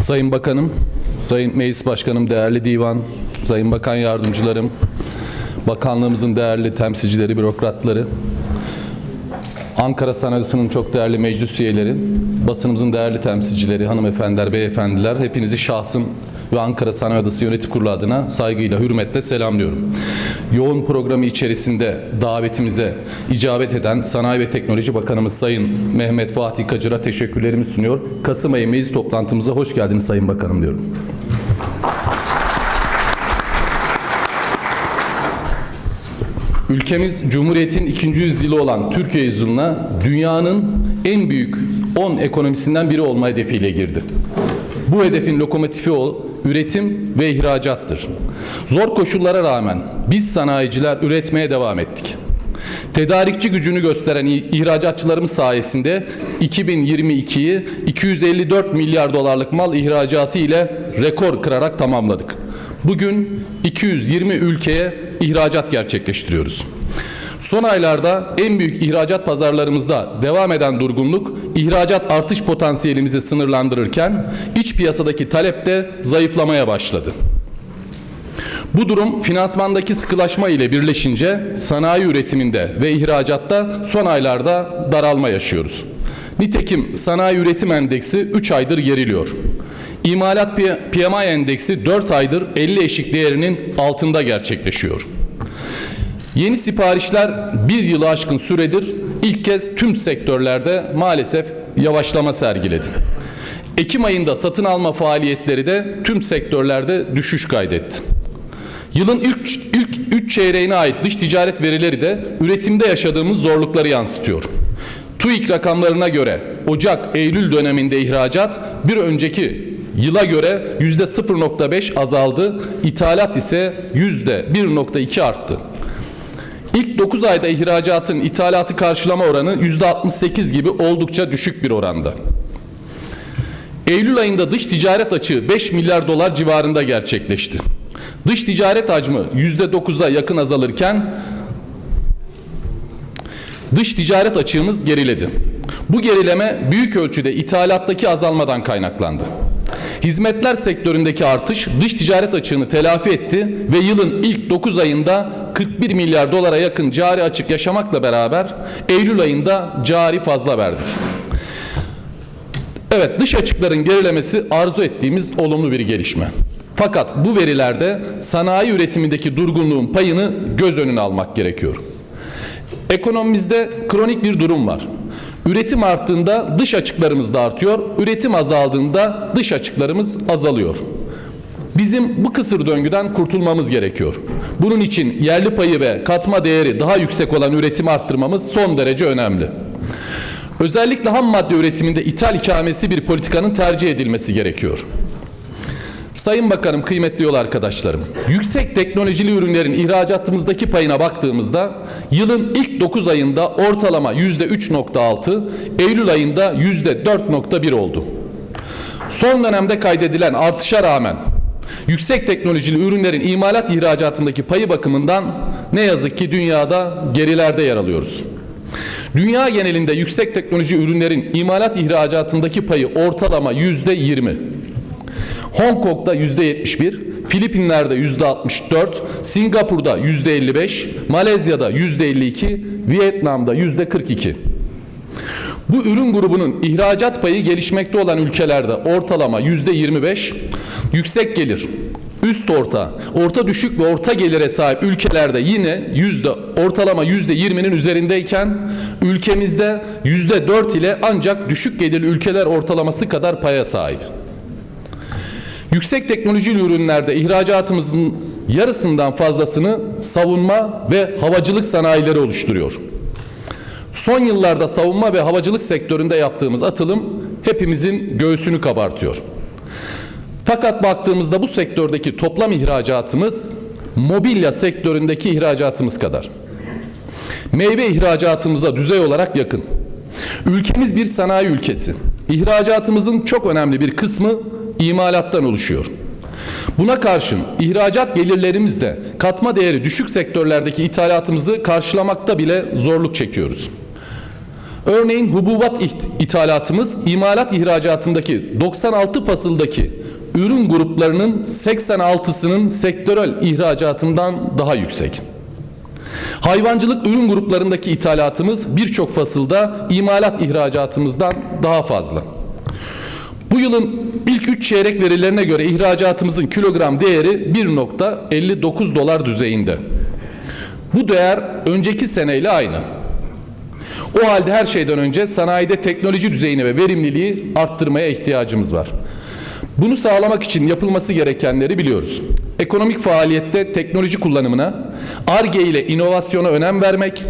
Sayın Bakanım, Sayın Meclis Başkanım, değerli divan, Sayın Bakan Yardımcılarım, Bakanlığımızın değerli temsilcileri, bürokratları, Ankara Sanayisi'nin çok değerli meclis üyeleri, basınımızın değerli temsilcileri, hanımefendiler, beyefendiler, hepinizi şahsım ve Ankara Sanayi Odası Yönetim Kurulu adına saygıyla, hürmetle selamlıyorum. Yoğun programı içerisinde davetimize icabet eden Sanayi ve Teknoloji Bakanımız Sayın Mehmet Fatih Kacır'a teşekkürlerimi sunuyor. Kasım ayı meclis toplantımıza hoş geldiniz Sayın Bakanım diyorum. Ülkemiz Cumhuriyet'in ikinci yüzyılı olan Türkiye yüzyılına dünyanın en büyük 10 ekonomisinden biri olma hedefiyle girdi. Bu hedefin lokomotifi o, üretim ve ihracattır. Zor koşullara rağmen biz sanayiciler üretmeye devam ettik. Tedarikçi gücünü gösteren ihracatçılarımız sayesinde 2022'yi 254 milyar dolarlık mal ihracatı ile rekor kırarak tamamladık. Bugün 220 ülkeye ihracat gerçekleştiriyoruz. Son aylarda en büyük ihracat pazarlarımızda devam eden durgunluk ihracat artış potansiyelimizi sınırlandırırken iç piyasadaki talep de zayıflamaya başladı. Bu durum finansmandaki sıkılaşma ile birleşince sanayi üretiminde ve ihracatta son aylarda daralma yaşıyoruz. Nitekim sanayi üretim endeksi 3 aydır geriliyor. İmalat PMI endeksi 4 aydır 50 eşik değerinin altında gerçekleşiyor. Yeni siparişler bir yılı aşkın süredir ilk kez tüm sektörlerde maalesef yavaşlama sergiledi. Ekim ayında satın alma faaliyetleri de tüm sektörlerde düşüş kaydetti. Yılın ilk, ilk 3 çeyreğine ait dış ticaret verileri de üretimde yaşadığımız zorlukları yansıtıyor. TÜİK rakamlarına göre Ocak-Eylül döneminde ihracat bir önceki yıla göre yüzde 0.5 azaldı, ithalat ise yüzde 1.2 arttı. İlk 9 ayda ihracatın ithalatı karşılama oranı %68 gibi oldukça düşük bir oranda. Eylül ayında dış ticaret açığı 5 milyar dolar civarında gerçekleşti. Dış ticaret hacmi %9'a yakın azalırken dış ticaret açığımız geriledi. Bu gerileme büyük ölçüde ithalattaki azalmadan kaynaklandı. Hizmetler sektöründeki artış dış ticaret açığını telafi etti ve yılın ilk 9 ayında 41 milyar dolara yakın cari açık yaşamakla beraber Eylül ayında cari fazla verdik. Evet dış açıkların gerilemesi arzu ettiğimiz olumlu bir gelişme. Fakat bu verilerde sanayi üretimindeki durgunluğun payını göz önüne almak gerekiyor. Ekonomimizde kronik bir durum var. Üretim arttığında dış açıklarımız da artıyor, üretim azaldığında dış açıklarımız azalıyor. Bizim bu kısır döngüden kurtulmamız gerekiyor. Bunun için yerli payı ve katma değeri daha yüksek olan üretimi arttırmamız son derece önemli. Özellikle ham madde üretiminde ithal ikamesi bir politikanın tercih edilmesi gerekiyor. Sayın Bakanım, kıymetli yol arkadaşlarım, yüksek teknolojili ürünlerin ihracatımızdaki payına baktığımızda yılın ilk 9 ayında ortalama %3.6, Eylül ayında %4.1 oldu. Son dönemde kaydedilen artışa rağmen yüksek teknolojili ürünlerin imalat ihracatındaki payı bakımından ne yazık ki dünyada gerilerde yer alıyoruz. Dünya genelinde yüksek teknoloji ürünlerin imalat ihracatındaki payı ortalama yüzde yirmi. Hong Kong'da yüzde yetmiş bir, Filipinler'de yüzde altmış dört, Singapur'da yüzde elli beş, Malezya'da yüzde elli iki, Vietnam'da yüzde kırk iki. Bu ürün grubunun ihracat payı gelişmekte olan ülkelerde ortalama yüzde 25, yüksek gelir, üst orta, orta düşük ve orta gelire sahip ülkelerde yine yüzde ortalama yüzde 20'nin üzerindeyken ülkemizde yüzde 4 ile ancak düşük gelirli ülkeler ortalaması kadar paya sahip. Yüksek teknolojili ürünlerde ihracatımızın yarısından fazlasını savunma ve havacılık sanayileri oluşturuyor. Son yıllarda savunma ve havacılık sektöründe yaptığımız atılım hepimizin göğsünü kabartıyor. Fakat baktığımızda bu sektördeki toplam ihracatımız mobilya sektöründeki ihracatımız kadar. Meyve ihracatımıza düzey olarak yakın. Ülkemiz bir sanayi ülkesi. İhracatımızın çok önemli bir kısmı imalattan oluşuyor. Buna karşın ihracat gelirlerimiz de katma değeri düşük sektörlerdeki ithalatımızı karşılamakta bile zorluk çekiyoruz. Örneğin hububat ithalatımız imalat ihracatındaki 96 fasıldaki ürün gruplarının 86'sının sektörel ihracatından daha yüksek. Hayvancılık ürün gruplarındaki ithalatımız birçok fasılda imalat ihracatımızdan daha fazla. Bu yılın ilk 3 çeyrek verilerine göre ihracatımızın kilogram değeri 1.59 dolar düzeyinde. Bu değer önceki seneyle aynı. O halde her şeyden önce sanayide teknoloji düzeyini ve verimliliği arttırmaya ihtiyacımız var. Bunu sağlamak için yapılması gerekenleri biliyoruz. Ekonomik faaliyette teknoloji kullanımına, ARGE ile inovasyona önem vermek,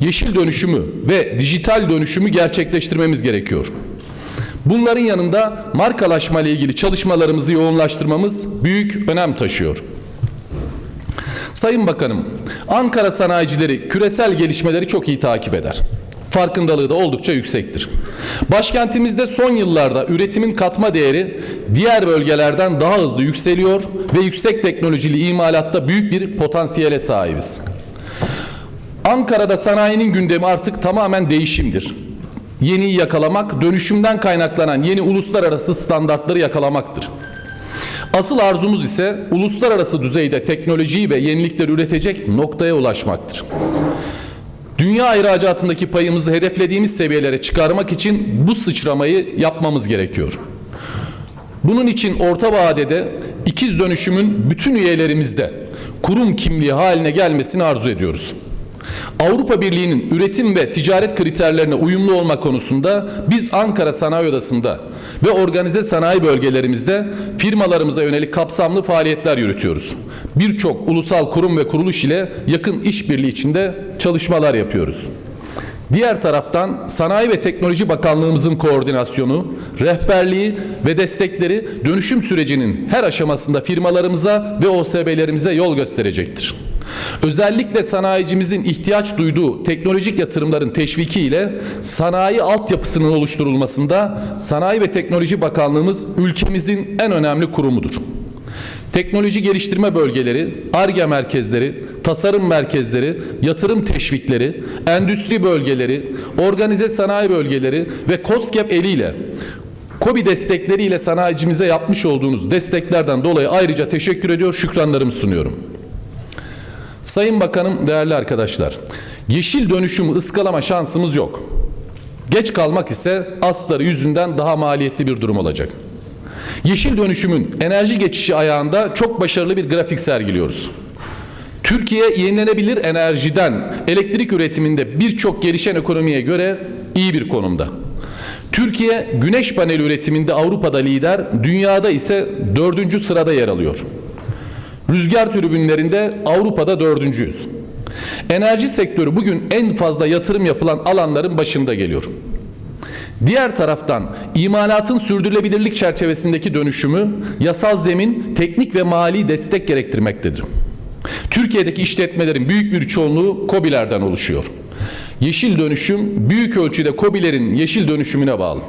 yeşil dönüşümü ve dijital dönüşümü gerçekleştirmemiz gerekiyor. Bunların yanında markalaşma ile ilgili çalışmalarımızı yoğunlaştırmamız büyük önem taşıyor. Sayın Bakanım, Ankara sanayicileri küresel gelişmeleri çok iyi takip eder. Farkındalığı da oldukça yüksektir. Başkentimizde son yıllarda üretimin katma değeri diğer bölgelerden daha hızlı yükseliyor ve yüksek teknolojili imalatta büyük bir potansiyele sahibiz. Ankara'da sanayinin gündemi artık tamamen değişimdir. Yeniyi yakalamak, dönüşümden kaynaklanan yeni uluslararası standartları yakalamaktır. Asıl arzumuz ise uluslararası düzeyde teknolojiyi ve yenilikleri üretecek noktaya ulaşmaktır. Dünya ihracatındaki payımızı hedeflediğimiz seviyelere çıkarmak için bu sıçramayı yapmamız gerekiyor. Bunun için orta vadede ikiz dönüşümün bütün üyelerimizde kurum kimliği haline gelmesini arzu ediyoruz. Avrupa Birliği'nin üretim ve ticaret kriterlerine uyumlu olma konusunda biz Ankara Sanayi Odası'nda ve organize sanayi bölgelerimizde firmalarımıza yönelik kapsamlı faaliyetler yürütüyoruz. Birçok ulusal kurum ve kuruluş ile yakın işbirliği içinde çalışmalar yapıyoruz. Diğer taraftan Sanayi ve Teknoloji Bakanlığımızın koordinasyonu, rehberliği ve destekleri dönüşüm sürecinin her aşamasında firmalarımıza ve OSB'lerimize yol gösterecektir. Özellikle sanayicimizin ihtiyaç duyduğu teknolojik yatırımların teşviki ile sanayi altyapısının oluşturulmasında Sanayi ve Teknoloji Bakanlığımız ülkemizin en önemli kurumudur. Teknoloji geliştirme bölgeleri, ARGE merkezleri, tasarım merkezleri, yatırım teşvikleri, endüstri bölgeleri, organize sanayi bölgeleri ve COSGAP eliyle KOBİ destekleriyle sanayicimize yapmış olduğunuz desteklerden dolayı ayrıca teşekkür ediyor, şükranlarımı sunuyorum. Sayın Bakanım, değerli arkadaşlar, yeşil dönüşümü ıskalama şansımız yok. Geç kalmak ise asları yüzünden daha maliyetli bir durum olacak. Yeşil dönüşümün enerji geçişi ayağında çok başarılı bir grafik sergiliyoruz. Türkiye yenilenebilir enerjiden elektrik üretiminde birçok gelişen ekonomiye göre iyi bir konumda. Türkiye güneş paneli üretiminde Avrupa'da lider, dünyada ise dördüncü sırada yer alıyor. Rüzgar türbinlerinde Avrupa'da dördüncüyüz. Enerji sektörü bugün en fazla yatırım yapılan alanların başında geliyor. Diğer taraftan imalatın sürdürülebilirlik çerçevesindeki dönüşümü yasal zemin, teknik ve mali destek gerektirmektedir. Türkiye'deki işletmelerin büyük bir çoğunluğu KOBİ'lerden oluşuyor. Yeşil dönüşüm büyük ölçüde KOBİ'lerin yeşil dönüşümüne bağlı.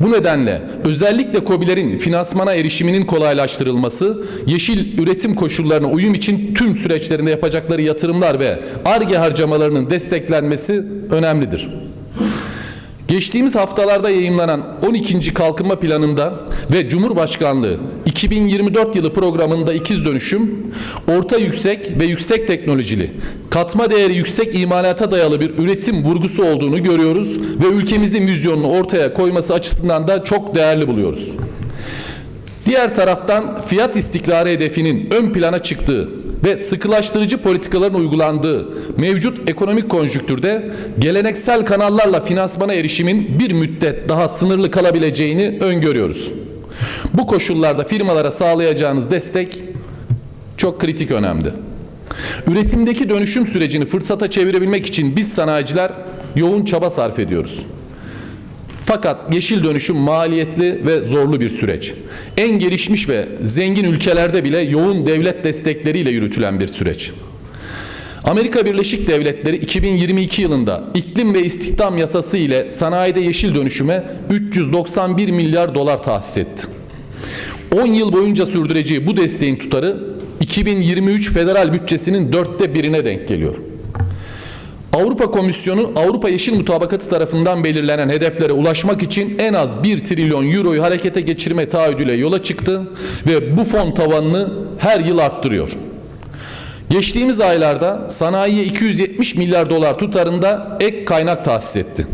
Bu nedenle özellikle KOBİ'lerin finansmana erişiminin kolaylaştırılması, yeşil üretim koşullarına uyum için tüm süreçlerinde yapacakları yatırımlar ve ARGE harcamalarının desteklenmesi önemlidir. Geçtiğimiz haftalarda yayımlanan 12. Kalkınma Planı'nda ve Cumhurbaşkanlığı 2024 yılı programında ikiz dönüşüm, orta yüksek ve yüksek teknolojili, katma değeri yüksek imalata dayalı bir üretim vurgusu olduğunu görüyoruz ve ülkemizin vizyonunu ortaya koyması açısından da çok değerli buluyoruz. Diğer taraftan fiyat istikrarı hedefinin ön plana çıktığı ve sıkılaştırıcı politikaların uygulandığı mevcut ekonomik konjüktürde geleneksel kanallarla finansmana erişimin bir müddet daha sınırlı kalabileceğini öngörüyoruz. Bu koşullarda firmalara sağlayacağınız destek çok kritik önemli. Üretimdeki dönüşüm sürecini fırsata çevirebilmek için biz sanayiciler yoğun çaba sarf ediyoruz. Fakat yeşil dönüşüm maliyetli ve zorlu bir süreç. En gelişmiş ve zengin ülkelerde bile yoğun devlet destekleriyle yürütülen bir süreç. Amerika Birleşik Devletleri 2022 yılında iklim ve istihdam yasası ile sanayide yeşil dönüşüme 391 milyar dolar tahsis etti. 10 yıl boyunca sürdüreceği bu desteğin tutarı 2023 federal bütçesinin dörtte birine denk geliyor. Avrupa Komisyonu Avrupa Yeşil Mutabakatı tarafından belirlenen hedeflere ulaşmak için en az 1 trilyon euroyu harekete geçirme taahhüdüyle yola çıktı ve bu fon tavanını her yıl arttırıyor. Geçtiğimiz aylarda sanayiye 270 milyar dolar tutarında ek kaynak tahsis etti.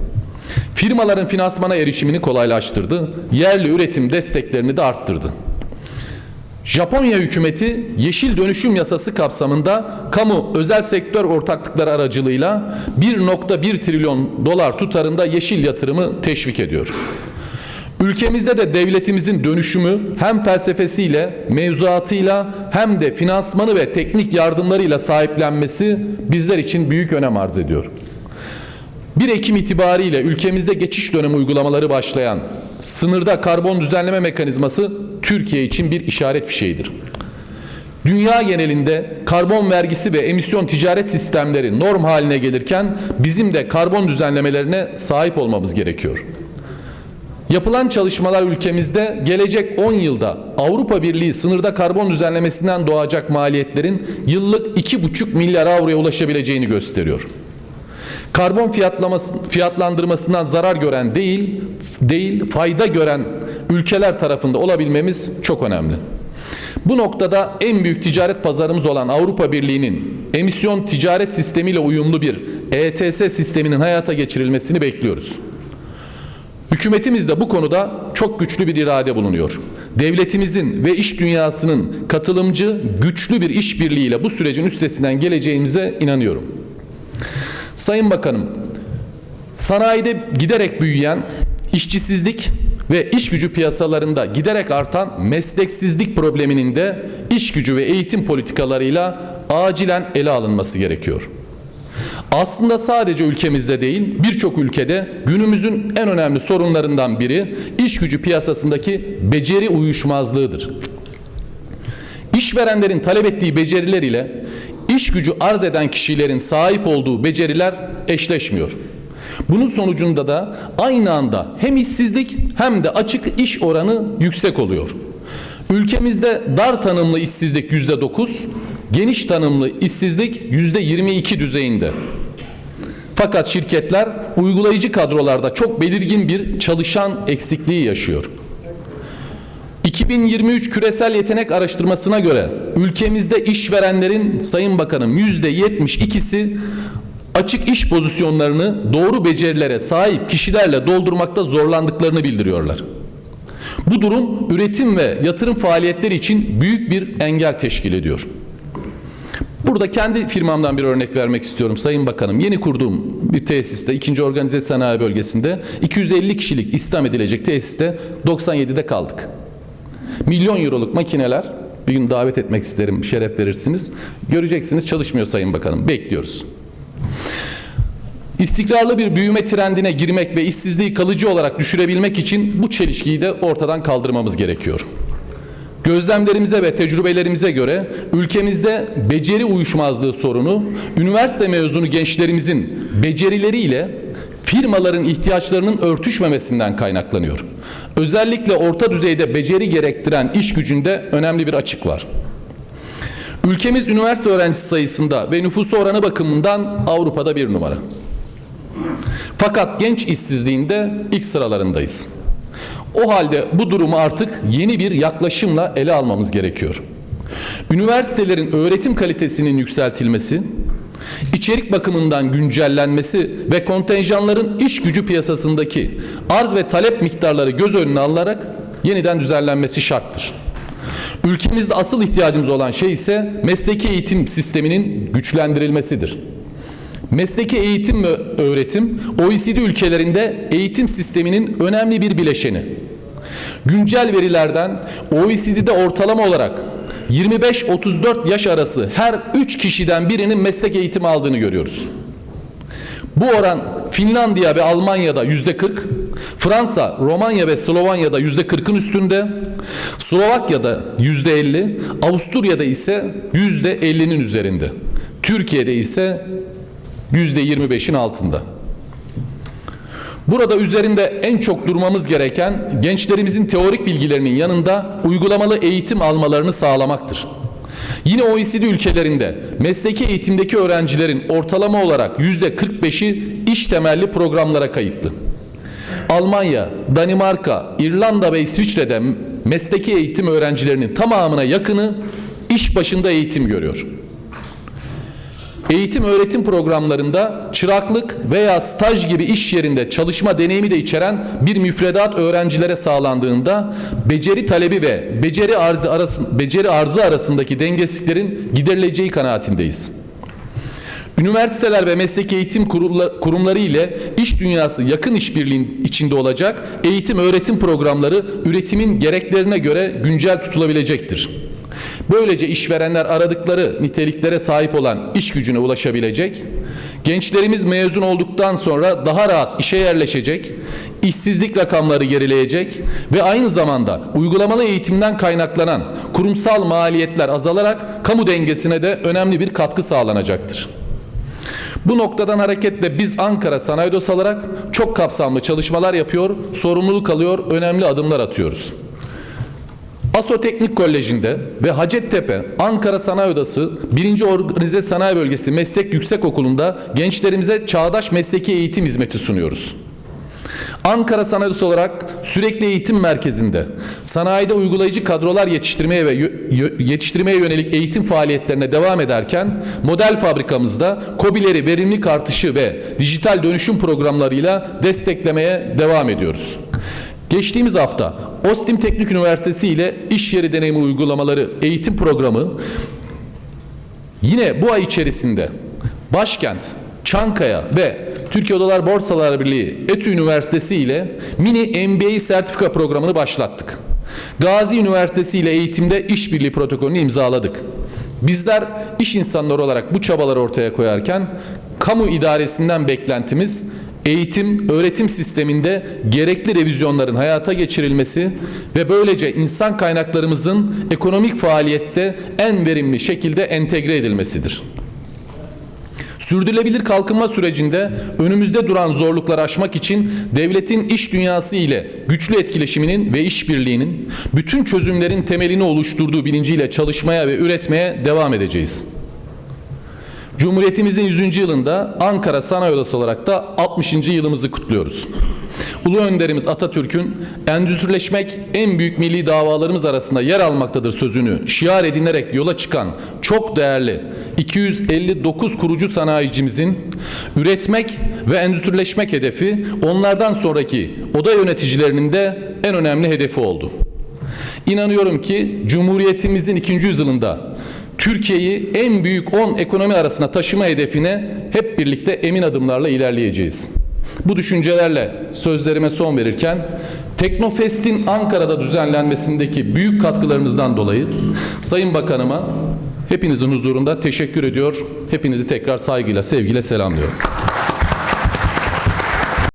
Firmaların finansmana erişimini kolaylaştırdı, yerli üretim desteklerini de arttırdı. Japonya hükümeti yeşil dönüşüm yasası kapsamında kamu özel sektör ortaklıkları aracılığıyla 1.1 trilyon dolar tutarında yeşil yatırımı teşvik ediyor. Ülkemizde de devletimizin dönüşümü hem felsefesiyle, mevzuatıyla hem de finansmanı ve teknik yardımlarıyla sahiplenmesi bizler için büyük önem arz ediyor. 1 Ekim itibariyle ülkemizde geçiş dönemi uygulamaları başlayan sınırda karbon düzenleme mekanizması Türkiye için bir işaret fişeğidir. Dünya genelinde karbon vergisi ve emisyon ticaret sistemleri norm haline gelirken bizim de karbon düzenlemelerine sahip olmamız gerekiyor. Yapılan çalışmalar ülkemizde gelecek 10 yılda Avrupa Birliği sınırda karbon düzenlemesinden doğacak maliyetlerin yıllık 2,5 milyar avroya ulaşabileceğini gösteriyor. Karbon fiyatlaması, fiyatlandırmasından zarar gören değil, değil fayda gören ülkeler tarafında olabilmemiz çok önemli. Bu noktada en büyük ticaret pazarımız olan Avrupa Birliği'nin emisyon ticaret sistemiyle uyumlu bir ETS sisteminin hayata geçirilmesini bekliyoruz. Hükümetimiz de bu konuda çok güçlü bir irade bulunuyor. Devletimizin ve iş dünyasının katılımcı, güçlü bir işbirliğiyle bu sürecin üstesinden geleceğimize inanıyorum. Sayın Bakanım, sanayide giderek büyüyen işçisizlik ve iş gücü piyasalarında giderek artan mesleksizlik probleminin de iş gücü ve eğitim politikalarıyla acilen ele alınması gerekiyor. Aslında sadece ülkemizde değil, birçok ülkede günümüzün en önemli sorunlarından biri iş gücü piyasasındaki beceri uyuşmazlığıdır. İşverenlerin talep ettiği beceriler ile iş gücü arz eden kişilerin sahip olduğu beceriler eşleşmiyor. Bunun sonucunda da aynı anda hem işsizlik hem de açık iş oranı yüksek oluyor. Ülkemizde dar tanımlı işsizlik yüzde dokuz, geniş tanımlı işsizlik yüzde yirmi iki düzeyinde. Fakat şirketler uygulayıcı kadrolarda çok belirgin bir çalışan eksikliği yaşıyor. 2023 küresel yetenek araştırmasına göre ülkemizde işverenlerin Sayın Bakanım yüzde 72'si açık iş pozisyonlarını doğru becerilere sahip kişilerle doldurmakta zorlandıklarını bildiriyorlar. Bu durum üretim ve yatırım faaliyetleri için büyük bir engel teşkil ediyor. Burada kendi firmamdan bir örnek vermek istiyorum Sayın Bakanım. Yeni kurduğum bir tesiste, ikinci organize sanayi bölgesinde 250 kişilik istihdam edilecek tesiste 97'de kaldık. Milyon euroluk makineler bir gün davet etmek isterim, şeref verirsiniz. Göreceksiniz çalışmıyor Sayın Bakanım. Bekliyoruz. İstikrarlı bir büyüme trendine girmek ve işsizliği kalıcı olarak düşürebilmek için bu çelişkiyi de ortadan kaldırmamız gerekiyor. Gözlemlerimize ve tecrübelerimize göre ülkemizde beceri uyuşmazlığı sorunu üniversite mezunu gençlerimizin becerileriyle firmaların ihtiyaçlarının örtüşmemesinden kaynaklanıyor. Özellikle orta düzeyde beceri gerektiren iş gücünde önemli bir açık var. Ülkemiz üniversite öğrencisi sayısında ve nüfusu oranı bakımından Avrupa'da bir numara. Fakat genç işsizliğinde ilk sıralarındayız. O halde bu durumu artık yeni bir yaklaşımla ele almamız gerekiyor. Üniversitelerin öğretim kalitesinin yükseltilmesi, içerik bakımından güncellenmesi ve kontenjanların iş gücü piyasasındaki arz ve talep miktarları göz önüne alınarak yeniden düzenlenmesi şarttır. Ülkemizde asıl ihtiyacımız olan şey ise mesleki eğitim sisteminin güçlendirilmesidir. Mesleki eğitim ve öğretim OECD ülkelerinde eğitim sisteminin önemli bir bileşeni. Güncel verilerden OECD'de ortalama olarak 25-34 yaş arası her 3 kişiden birinin meslek eğitimi aldığını görüyoruz. Bu oran Finlandiya ve Almanya'da yüzde 40, Fransa, Romanya ve Slovanya'da yüzde 40'ın üstünde, Slovakya'da yüzde 50, Avusturya'da ise yüzde 50'nin üzerinde. Türkiye'de ise yüzde 25'in altında. Burada üzerinde en çok durmamız gereken gençlerimizin teorik bilgilerinin yanında uygulamalı eğitim almalarını sağlamaktır. Yine OECD ülkelerinde mesleki eğitimdeki öğrencilerin ortalama olarak %45'i iş temelli programlara kayıtlı. Almanya, Danimarka, İrlanda ve İsviçre'de mesleki eğitim öğrencilerinin tamamına yakını iş başında eğitim görüyor. Eğitim öğretim programlarında çıraklık veya staj gibi iş yerinde çalışma deneyimi de içeren bir müfredat öğrencilere sağlandığında beceri talebi ve beceri arzı arasın, beceri arzı arasındaki dengesizliklerin giderileceği kanaatindeyiz. Üniversiteler ve mesleki eğitim kurumla- kurumları ile iş dünyası yakın işbirliği içinde olacak eğitim öğretim programları üretimin gereklerine göre güncel tutulabilecektir. Böylece işverenler aradıkları niteliklere sahip olan iş gücüne ulaşabilecek, gençlerimiz mezun olduktan sonra daha rahat işe yerleşecek, işsizlik rakamları gerileyecek ve aynı zamanda uygulamalı eğitimden kaynaklanan kurumsal maliyetler azalarak kamu dengesine de önemli bir katkı sağlanacaktır. Bu noktadan hareketle biz Ankara Sanayi Odası olarak çok kapsamlı çalışmalar yapıyor, sorumluluk alıyor, önemli adımlar atıyoruz. ASO Teknik Koleji'nde ve Hacettepe Ankara Sanayi Odası 1. Organize Sanayi Bölgesi Meslek Yüksekokulu'nda gençlerimize çağdaş mesleki eğitim hizmeti sunuyoruz. Ankara Sanayi Odası olarak sürekli eğitim merkezinde sanayide uygulayıcı kadrolar yetiştirmeye ve yetiştirmeye yönelik eğitim faaliyetlerine devam ederken model fabrikamızda KOBİ'leri verimlilik artışı ve dijital dönüşüm programlarıyla desteklemeye devam ediyoruz. Geçtiğimiz hafta Ostim Teknik Üniversitesi ile iş yeri deneyimi uygulamaları eğitim programı Yine bu ay içerisinde Başkent, Çankaya ve Türkiye Odalar Borsalar Birliği ETÜ Üniversitesi ile mini MBA sertifika programını başlattık. Gazi Üniversitesi ile eğitimde işbirliği protokolünü imzaladık. Bizler iş insanları olarak bu çabaları ortaya koyarken kamu idaresinden beklentimiz eğitim, öğretim sisteminde gerekli revizyonların hayata geçirilmesi ve böylece insan kaynaklarımızın ekonomik faaliyette en verimli şekilde entegre edilmesidir. Sürdürülebilir kalkınma sürecinde önümüzde duran zorlukları aşmak için devletin iş dünyası ile güçlü etkileşiminin ve işbirliğinin bütün çözümlerin temelini oluşturduğu bilinciyle çalışmaya ve üretmeye devam edeceğiz. Cumhuriyetimizin 100. yılında Ankara Sanayi Odası olarak da 60. yılımızı kutluyoruz. Ulu önderimiz Atatürk'ün endüstrileşmek en büyük milli davalarımız arasında yer almaktadır sözünü şiar edinerek yola çıkan çok değerli 259 kurucu sanayicimizin üretmek ve endüstrileşmek hedefi onlardan sonraki oda yöneticilerinin de en önemli hedefi oldu. İnanıyorum ki Cumhuriyetimizin ikinci yüzyılında Türkiye'yi en büyük 10 ekonomi arasına taşıma hedefine hep birlikte emin adımlarla ilerleyeceğiz. Bu düşüncelerle sözlerime son verirken Teknofest'in Ankara'da düzenlenmesindeki büyük katkılarınızdan dolayı Sayın Bakanıma hepinizin huzurunda teşekkür ediyor. Hepinizi tekrar saygıyla, sevgiyle selamlıyorum.